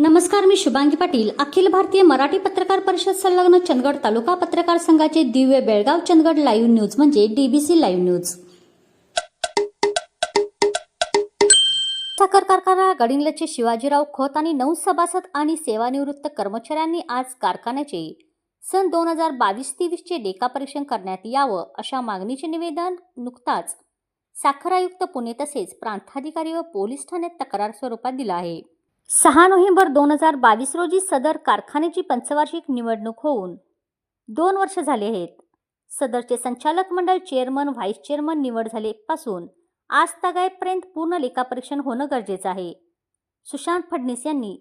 नमस्कार मी शुभांगी पाटील. अखिल भारतीय मराठी पत्रकार परिषद संलग्न चंदगड तालुका पत्रकार संघाचे दिव्य बेळगाव चंदगड लाईव्ह न्यूज म्हणजे डीबीसी लाईव्ह न्यूज. साखर कारखाना गडिंगलचे शिवाजीराव खोत आणि नऊ सभासद आणि सेवानिवृत्त कर्मचाऱ्यांनी आज कारखान्याचे सन दोन हजार बावीस तेवीसचे लेखापरीक्षण करण्यात यावं अशा मागणीचे निवेदन नुकताच साखर आयुक्त पुणे तसेच प्रांताधिकारी व पोलीस ठाण्यात तक्रार स्वरूपात दिलं आहे. सहा नोव्हेंबर दोन हजार बावीस रोजी सदर कारखान्याची पंचवार्षिक निवडणूक होऊन दोन वर्ष झाले आहेत. सदरचे संचालक मंडळ चेअरमन व्हाईस चेअरमन निवड झालेपासून आज तागायपर्यंत पूर्ण लेखापरीक्षण होणं गरजेचं आहे. सुशांत फडणीस यांनी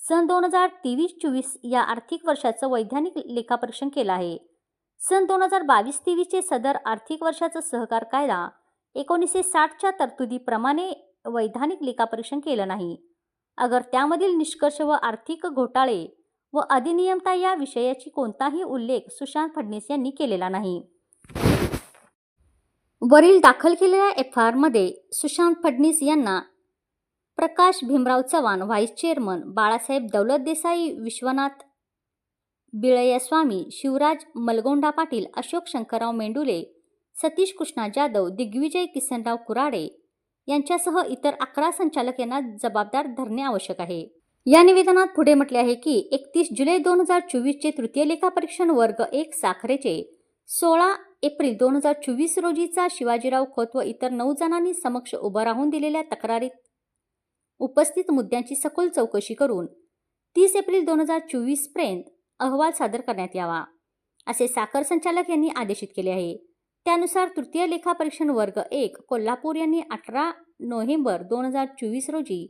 सन दोन हजार तेवीस चोवीस या आर्थिक वर्षाचं वैधानिक लेखापरीक्षण केलं आहे. सन दोन हजार बावीस तेवीसचे सदर आर्थिक वर्षाचं सहकार कायदा एकोणीसशे साठच्या तरतुदीप्रमाणे वैधानिक लेखापरीक्षण केलं नाही. अगर त्यामधील निष्कर्ष व आर्थिक घोटाळे व अधिनियमता या विषयाची कोणताही उल्लेख सुशांत फडणीस यांनी केलेला नाही. वरील दाखल केलेल्या एफ आरमध्ये सुशांत फडणीस यांना प्रकाश भीमराव चव्हाण व्हाईस चेअरमन बाळासाहेब दौलत देसाई विश्वनाथ बिळयस्वामी शिवराज मलगोंडा पाटील अशोक शंकरराव मेंडुले सतीश कृष्णा जाधव दिग्विजय किसनराव कुराडे यांच्यासह इतर अकरा संचालक यांना जबाबदार धरणे आवश्यक आहे. या निवेदनात पुढे म्हटले आहे की एकतीस जुलै दोन हजार चोवीसचे तृतीय लेखापरीक्षण वर्ग एक साखरेचे सोळा एप्रिल दोन हजार चोवीस रोजीचा शिवाजीराव खोत व इतर नऊ जणांनी समक्ष उभं राहून दिलेल्या तक्रारीत उपस्थित मुद्द्यांची सखोल चौकशी करून तीस एप्रिल दोन हजार चोवीसपर्यंत अहवाल सादर करण्यात यावा असे साखर संचालक यांनी आदेशित केले आहे. त्यानुसार तृतीय लेखापरीक्षण वर्ग एक कोल्हापूर यांनी अठरा नोव्हेंबर दोन हजार चोवीस रोजी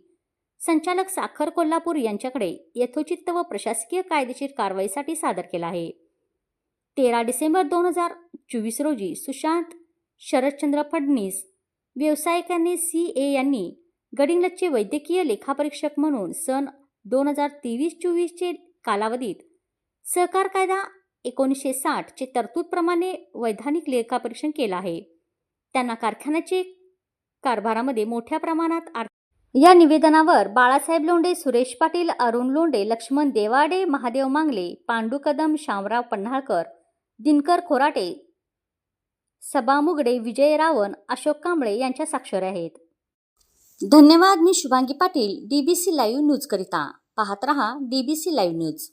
संचालक साखर कोल्हापूर यांच्याकडे यथोचित्त व प्रशासकीय कायदेशीर कारवाईसाठी सादर केला आहे. तेरा डिसेंबर दोन हजार चोवीस रोजी सुशांत शरदचंद्र फडणीस व्यावसायिकांनी सी ए यांनी गडिंग्लजचे वैद्यकीय लेखापरीक्षक म्हणून सन दोन हजार तेवीस चोवीसचे कालावधीत सहकार कायदा एकोणीसशे साठचे तरतूदप्रमाणे वैधानिक लेखापरीक्षण केलं आहे. त्यांना कारखान्याचे कारभारामध्ये मोठ्या प्रमाणात आर्थिक या निवेदनावर बाळासाहेब लोंढे सुरेश पाटील अरुण लोंढे लक्ष्मण देवाडे महादेव मांगले पांडू कदम शामराव पन्हाळकर दिनकर खोराटे सबा मुगडे विजय रावण अशोक कांबळे यांच्या साक्षर आहेत. धन्यवाद मी शुभांगी पाटील डीबीसी लाईव्ह न्यूजकरिता पाहत रहा डीबीसी लाईव्ह न्यूज.